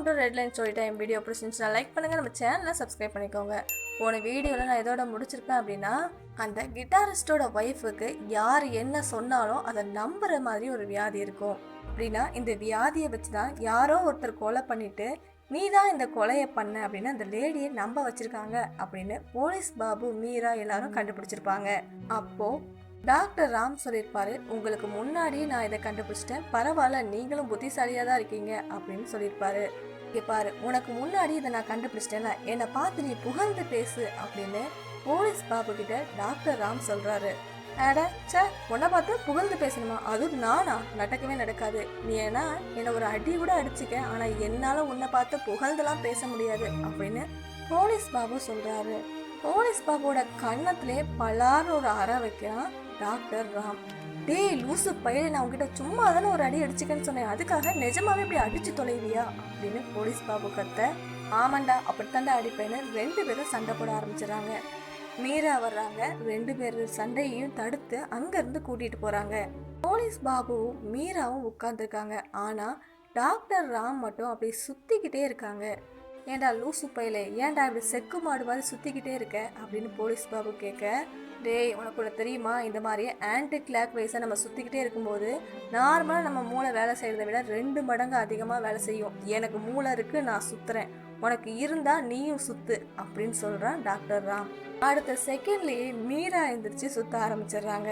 Welcome to Red Line Story Time video பிடிச்சிருந்துச்சுன்னா like பண்ணுங்கள் நம்ம சேனலை சப்ஸ்கிரைப் பண்ணிக்கோங்க. போன வீடியோவில் நான் எதோட முடிச்சிருப்பேன் அப்படின்னா அந்த கிட்டாரிஸ்டோட ஒய்ஃபுக்கு யார் என்ன சொன்னாலும் அதை நம்புற மாதிரி ஒரு வியாதி இருக்கும். அப்படின்னா இந்த வியாதியை வச்சு தான் யாரோ ஒருத்தர் கொலை பண்ணிட்டு நீ தான் இந்த கொலையை பண்ண அப்படின்னு அந்த லேடியை நம்ப வச்சிருக்காங்க அப்படின்னு போலீஸ் பாபு மீரா எல்லாரும் கண்டுபிடிச்சிருப்பாங்க. அப்போ டாக்டர் ராம் சொல்லியிருப்பாரு உங்களுக்கு முன்னாடியே நான் இதை கண்டுபிடிச்சிட்டேன். பரவாயில்ல நீங்களும் புத்திசாலியாக தான் இருக்கீங்க அப்படின்னு சொல்லியிருப்பாரு. இங்கே பாரு உனக்கு முன்னாடி இதை நான் கண்டுபிடிச்சிட்டேன்ல. என்னை பார்த்து நீ புகழ்ந்து பேசு அப்படின்னு போலீஸ் பாபு கிட்ட டாக்டர் ராம் சொல்றாரு. அட சே உன்னை பார்த்து புகழ்ந்து பேசணுமா? அதுவும் நானா? நடக்கவே நடக்காது. நீ ஏன்னா என்னை ஒரு அடி கூட அடிச்சுக்க. ஆனால் என்னால் உன்னை பார்த்து புகழ்ந்துலாம் பேச முடியாது அப்படின்னு போலீஸ் பாபு சொல்றாரு. போலீஸ் பாபுவோட கன்னத்திலே பலார் ஒரு அற வைக்கிறான் டாக்டர் ராம். டேய் லூசு பையனை நான் உங்ககிட்ட சும்மா தானே ஒரு அடி அடிச்சுக்கன்னு சொன்னேன். அதுக்காக நிஜமாவே இப்படி அடிச்சு தொலைவியா? அப்படின்னு போலீஸ் பாபு கத்த ஆமாண்டா அப்படித்தாண்டா அடிப்பேன்னு ரெண்டு பேரும் சண்டை போட ஆரம்பிச்சிடறாங்க. மீரா வர்றாங்க. ரெண்டு பேர் சண்டையையும் தடுத்து அங்கேருந்து கூட்டிகிட்டு போகிறாங்க போலீஸ் பாபுவும் மீராவும் உட்காந்துருக்காங்க ஆனால் டாக்டர் ராம் மட்டும் அப்படி சுற்றிக்கிட்டே இருக்காங்க. ஏன்டா லூசு பையலே? ஏன்டா இப்படி செக்கு மாடு மாதிரி சுற்றிக்கிட்டே இருக்க? அப்படின்னு போலீஸ் பாபு கேட்க டேய் உனக்கு ஒன்று தெரியுமா? இந்த மாதிரி ஆன்டி கிளாக் வைஸாக நம்ம சுற்றிக்கிட்டே இருக்கும்போது நார்மலாக நம்ம மூளை வேலை செய்கிறத விட ரெண்டு மடங்கு அதிகமாக வேலை செய்யும். எனக்கு மூளை இருக்குது நான் சுற்றுறேன் உனக்கு இருந்தால் நீயும் சுத்து அப்படின்னு சொல்கிறான் டாக்டர் ராம். அடுத்த செகண்ட்லேயே மீரா எந்திரிச்சு சுற்ற ஆரம்பிச்சிடுறாங்க.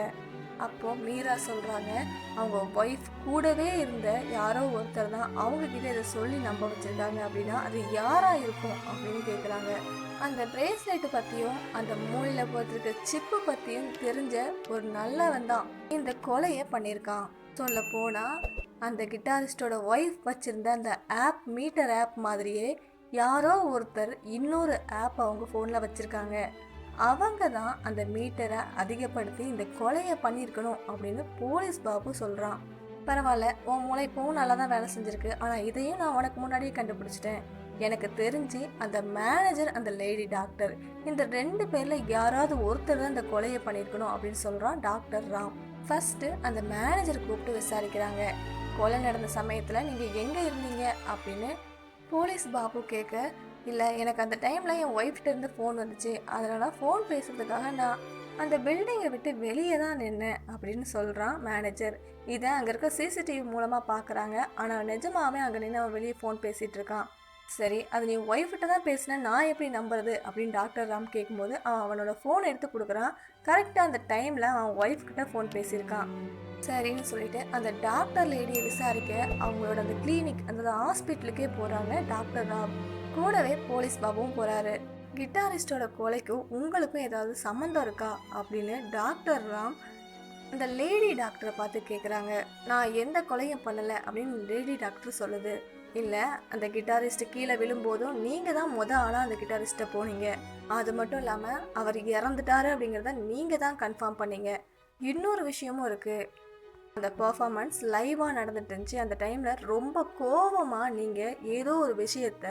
அப்போ மீரா சொல்கிறாங்க அவங்க ஒய்ஃப் கூடவே இருந்த யாரோ ஒருத்தர் தான் அவங்க கிட்ட இதை சொல்லி நம்ப வச்சிருக்காங்க அப்படின்னா அது யாரா இருக்கும் அப்படின்னு கேட்குறாங்க அந்த பிரேஸ்லெட்டு பற்றியும் அந்த மூளையில் போட்டிருக்க சிப்பு பற்றியும் தெரிஞ்ச ஒரு நல்லவன் தான் இந்த கொலையை பண்ணியிருக்கான். சொல்ல போனால் அந்த கிட்டாரிஸ்டோட ஒய்ஃப் வச்சிருந்த அந்த ஆப் மீட்டர் ஆப் மாதிரியே யாரோ ஒருத்தர் இன்னொரு ஆப் அவங்க ஃபோனில் வச்சுருக்காங்க. அவங்க தான் அந்த மீட்டரை அதிகப்படுத்தி இந்த கொலையை பண்ணியிருக்கணும் அப்படின்னு போலீஸ் பாபு சொல்கிறான் பரவாயில்ல உன் மூளை இப்போவும் நல்லா தான் வேலை செஞ்சுருக்கு. ஆனால் இதையும் நான் உனக்கு முன்னாடியே கண்டுபிடிச்சிட்டேன். எனக்கு தெரிஞ்சு அந்த மேனேஜர் அந்த லேடி டாக்டர் இந்த ரெண்டு பேரில் யாராவது ஒருத்தர் தான் இந்த கொலையை பண்ணியிருக்கணும் அப்படின்னு சொல்கிறான் டாக்டர் ராம். ஃபஸ்ட்டு அந்த மேனேஜர் கூப்பிட்டு விசாரிக்கிறாங்க. கொலை நடந்த சமயத்தில் நீங்கள் எங்கே இருந்தீங்க அப்படின்னு போலீஸ் பாபு கேட்க இல்லை எனக்கு அந்த டைமில் என் ஒய்ஃப்ட்ட இருந்து ஃபோன் வந்துச்சு. அதனால் ஃபோன் பேசுகிறதுக்காக நான் அந்த பில்டிங்கை விட்டு வெளியே தான் நின்னேன் அப்படின்னு சொல்கிறான் மேனேஜர் இதை அங்கே இருக்க சிசிடிவி மூலமாக பார்க்குறாங்க ஆனால் நிஜமாவே அங்கே நின்று அவன் வெளியே ஃபோன் பேசிகிட்டு இருக்கான். சரி அது நீ ஒய்ஃப்கிட்ட தான் பேசினேன் நான் எப்படி நம்புறது? அப்படின்னு டாக்டர் ராம் கேட்கும்போது அவன் அவனோட ஃபோன் எடுத்து கொடுக்குறான். கரெக்டாக அந்த டைமில் அவன் ஒய்ஃப்கிட்ட ஃபோன் பேசியிருக்கான். சரின்னு சொல்லிட்டு அந்த டாக்டர் லேடியை விசாரிக்க அவங்களோட அந்த கிளினிக் அந்த ஹாஸ்பிட்டலுக்கே போகிறாங்க டாக்டர் ராம். கூடவே போலீஸ் பாபுவும் போகிறாரு கிட்டாரிஸ்டோட கொலைக்கும் உங்களுக்கும் ஏதாவது சம்மந்தம் இருக்கா? அப்படின்னு டாக்டர் ராம் அந்த லேடி டாக்டரை பார்த்து கேட்குறாங்க நான் எந்த கொலையும் பண்ணலை அப்படின்னு லேடி டாக்டர் சொல்லுது. இல்லை அந்த கிட்டாரிஸ்ட் கீழே விழும்போதும் நீங்கள் தான் முத ஆளாக அந்த கிட்டாரிஸ்ட்டை போனீங்க. அது மட்டும் இல்லாமல் அவர் இறந்துட்டாரு அப்படிங்கிறத நீங்கள் தான் கன்ஃபார்ம் பண்ணீங்க. இன்னொரு விஷயமும் இருக்குது அந்த பர்ஃபார்மன்ஸ் லைவாக நடந்துட்டு இருந்துச்சு அந்த டைமில் ரொம்ப கோவமாக நீங்கள் ஏதோ ஒரு விஷயத்த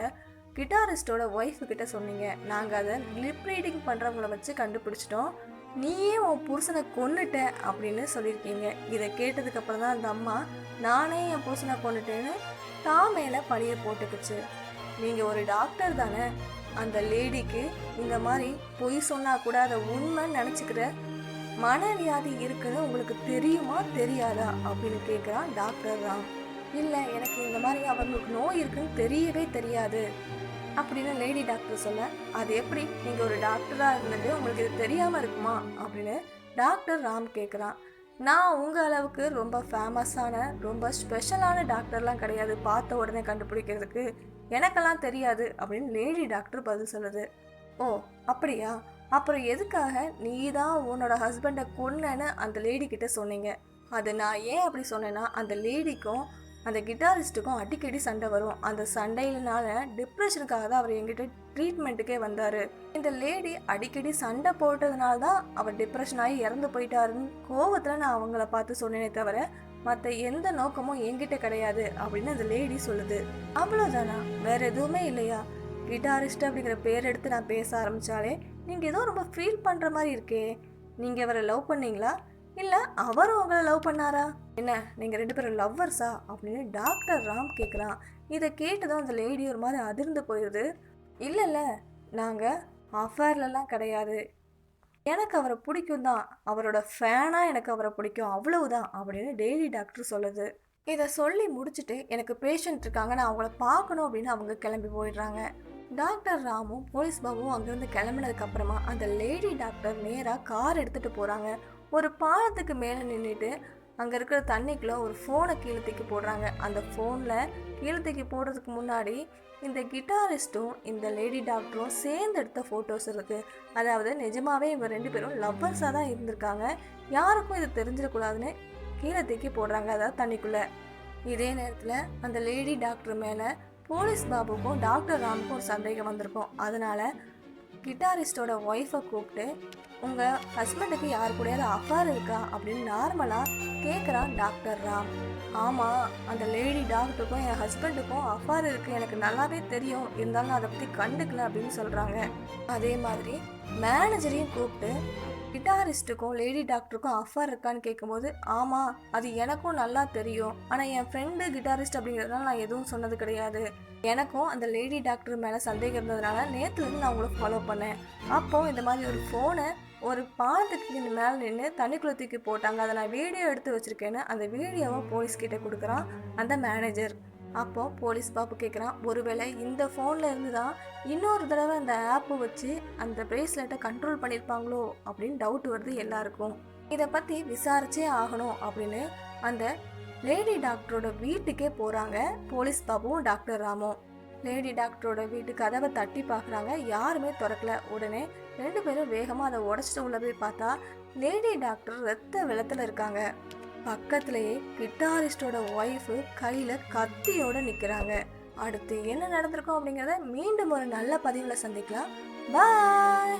கிட்டாரிஸ்டோட ஒய்ஃபு கிட்ட சொன்னீங்க. நாங்கள் அதை லிப் ரீடிங் பண்ணுறவங்கள வச்சு கண்டுபிடிச்சிட்டோம். நீயே உன் புருஷனை கொன்னுட்ட அப்படின்னு சொல்லியிருக்கீங்க. இதை கேட்டதுக்கப்புறம் தான் அந்த அம்மா நானே என் புருஷனை கொண்டுட்டேன்னு தான் மேலே பழியை போட்டுக்குச்சு. நீங்கள் ஒரு டாக்டர் தானே. அந்த லேடிக்கு இந்த மாதிரி பொய் சொன்னால் கூட அதை உண்மைன்னு நினச்சிக்கிற மனவியாதி இருக்குன்னு உங்களுக்கு தெரியுமா தெரியாதா? அப்படின்னு கேட்குறான் டாக்டர் ராம். இல்லை எனக்கு இந்த மாதிரி அவங்களுக்கு நோய் இருக்குன்னு தெரியவே தெரியாது. அப்படின்னு லேடி டாக்டர் சொல்ல அது எப்படி? நீங்கள் ஒரு டாக்டராக இருந்துட்டு உங்களுக்கு இது தெரியாமல் இருக்குமா? அப்படின்னு டாக்டர் ராம் கேட்குறான் நான் உங்கள் அளவுக்கு ரொம்ப ஃபேமஸான ரொம்ப ஸ்பெஷலான டாக்டர்லாம் கிடையாது. பார்த்த உடனே கண்டுபிடிக்கிறதுக்கு எனக்கெல்லாம் தெரியாது அப்படின்னு லேடி டாக்டர் பதில் சொல்லுது. ஓ அப்படியா? அப்புறம் எதுக்காக நீ தான் உன்னோட ஹஸ்பண்டை கொன்னேன்னு அந்த லேடி கிட்ட சொன்னீங்க? அது நான் ஏன் அப்படி சொன்னேன்னா அந்த லேடிக்கும் அந்த கிட்டாரிஸ்ட்டுக்கும் அடிக்கடி சண்டை வரும். அந்த சண்டையினால டிப்ரெஷனுக்காக தான் அவர் எங்கிட்ட ட்ரீட்மெண்ட்டுக்கே வந்தார். இந்த லேடி அடிக்கடி சண்டை போட்டதுனால தான் அவர் டிப்ரெஷன் ஆகி இறந்து போயிட்டாருன்னு கோவத்தில் நான் அவங்கள பார்த்து சொன்னேனே தவிர மற்ற எந்த நோக்கமும் என்கிட்ட கிடையாது அப்படின்னு அந்த லேடி சொல்லுது. அவ்வளோதானா வேற எதுவுமே இல்லையா? கிட்டாரிஸ்ட் அப்படிங்கிற பேர் எடுத்து நான் பேச ஆரம்பித்தாலே நீங்கள் ஏதோ ரொம்ப ஃபீல் பண்ணுற மாதிரி இருக்கே. நீங்கள் அவரை லவ் பண்ணீங்களா? இல்லை அவரும் உங்களை லவ் பண்ணாரா? என்ன நீங்கள் ரெண்டு பேரும் லவ்வர்ஸா அப்படின்னு டாக்டர் ராம் கேட்குறான் இதை கேட்டதும் அந்த லேடி ஒரு மாதிரி அதிர்ந்து போயிடுது இல்லை இல்லை நாங்கள் அஃபேர்லலாம் கிடையாது. எனக்கு அவரை பிடிக்கும் தான். அவரோட ஃபேனாக எனக்கு அவரை பிடிக்கும். அவ்வளவுதான் அப்படின்னு டெய்லி டாக்டர் சொல்லுது. இதை சொல்லி முடிச்சுட்டு எனக்கு பேஷண்ட் இருக்காங்க. நான் அவங்கள பார்க்கணும் அப்படின்னு அவங்க கிளம்பி போயிடுறாங்க. டாக்டர் ராமும் போலீஸ் பாபுவும் அங்கேருந்து கிளம்புனதுக்கப்புறமா அந்த லேடி டாக்டர் நேராக கார் எடுத்துகிட்டு போகிறாங்க ஒரு பாலத்துக்கு மேலே நின்றுட்டு அங்கே இருக்கிற தண்ணிக்குள்ளே ஒரு ஃபோனை கீழே தூக்கி போடுறாங்க. அந்த ஃபோனில் கீழே தூக்கி போடுறதுக்கு முன்னாடி இந்த கிட்டாரிஸ்ட்டும் இந்த லேடி டாக்டரும் சேர்ந்து எடுத்த ஃபோட்டோஸ் இருக்குது அதாவது நிஜமாகவே இவங்க ரெண்டு பேரும் லவ்வர்ஸாக தான் இருந்திருக்காங்க. யாருக்கும் இது தெரிஞ்சிடக்கூடாதுன்னு கீழே தூக்கி போடுறாங்க அதாவது தண்ணிக்குள்ளே. இதே நேரத்தில் அந்த லேடி டாக்டர் மேலே போலீஸ் பாபுக்கும் டாக்டர் ராமுக்கும் ஒரு சந்தேகம் வந்திருக்கும். அதனால கிட்டாரிஸ்டோட ஒய்ஃபை கூப்பிட்டு உங்கள் ஹஸ்பண்டுக்கு யார் கூடயாவது அஃபார் இருக்கா? அப்படின்னு நார்மலாக கேட்குறான் டாக்டர் ராம். ஆமாம் அந்த லேடி டாக்டருக்கும் என் ஹஸ்பண்டுக்கும் அஃபார் இருக்குது எனக்கு நல்லாவே தெரியும். இருந்தாலும் அதை பற்றி கண்டுக்கல அப்படின்னு சொல்கிறாங்க அதே மாதிரி மேனேஜரையும் கூப்பிட்டு கிட்டாரிஸ்ட்டுக்கும் லேடி டாக்டருக்கும் அஃபர் இருக்கான்னு கேட்கும்போது ஆமாம் அது எனக்கும் நல்லா தெரியும். ஆனால் என் ஃப்ரெண்டு கிட்டாரிஸ்ட் அப்படிங்கிறதுனால நான் எதுவும் சொன்னது கிடையாது. எனக்கும் அந்த லேடி டாக்டர் மேலே சந்தேகம் இருந்ததுனால நேற்றுலேருந்து நான் உங்களை ஃபாலோ பண்ணேன். அப்போது இந்த மாதிரி ஒரு ஃபோனை ஒரு பாலத்துக்கு மேலே நின்று தண்ணிக்குள்ள தூக்கி போட்டாங்க. அதை நான் வீடியோ எடுத்து வச்சுருக்கேன்னு அந்த வீடியோவை போலீஸ்கிட்ட கொடுக்குறான் அந்த மேனேஜர் அப்போ போலீஸ் பாப்பு கேட்குறான் ஒருவேளை இந்த ஃபோனில் இருந்து தான் இன்னொரு தடவை அந்த ஆப்பை வச்சு அந்த பிரேஸ்லெட்டை கண்ட்ரோல் பண்ணியிருப்பாங்களோ அப்படின்னு டவுட் வருது எல்லாருக்கும். இதை பற்றி விசாரிச்சே ஆகணும் அப்படின்னு அந்த லேடி டாக்டரோட வீட்டுக்கே போகிறாங்க போலீஸ் பாபுவும் டாக்டர் ராமும். லேடி டாக்டரோட வீட்டு கதவை தட்டி பார்க்குறாங்க யாருமே திறக்கல. உடனே ரெண்டு பேரும் வேகமாக அதை உடச்சிட்டு உள்ள போய் பார்த்தா லேடி டாக்டர் ரத்த வெள்ளத்தில் இருக்காங்க. பக்கத்துலேயே கிட்டாரிஸ்டோட ஒய்ஃபு கையில் கத்தியோட நிற்கிறாங்க அடுத்து என்ன நடந்திருக்கும் அப்படிங்கிறத மீண்டும் ஒரு நல்ல பதிவில் சந்திக்கலாம். பாய்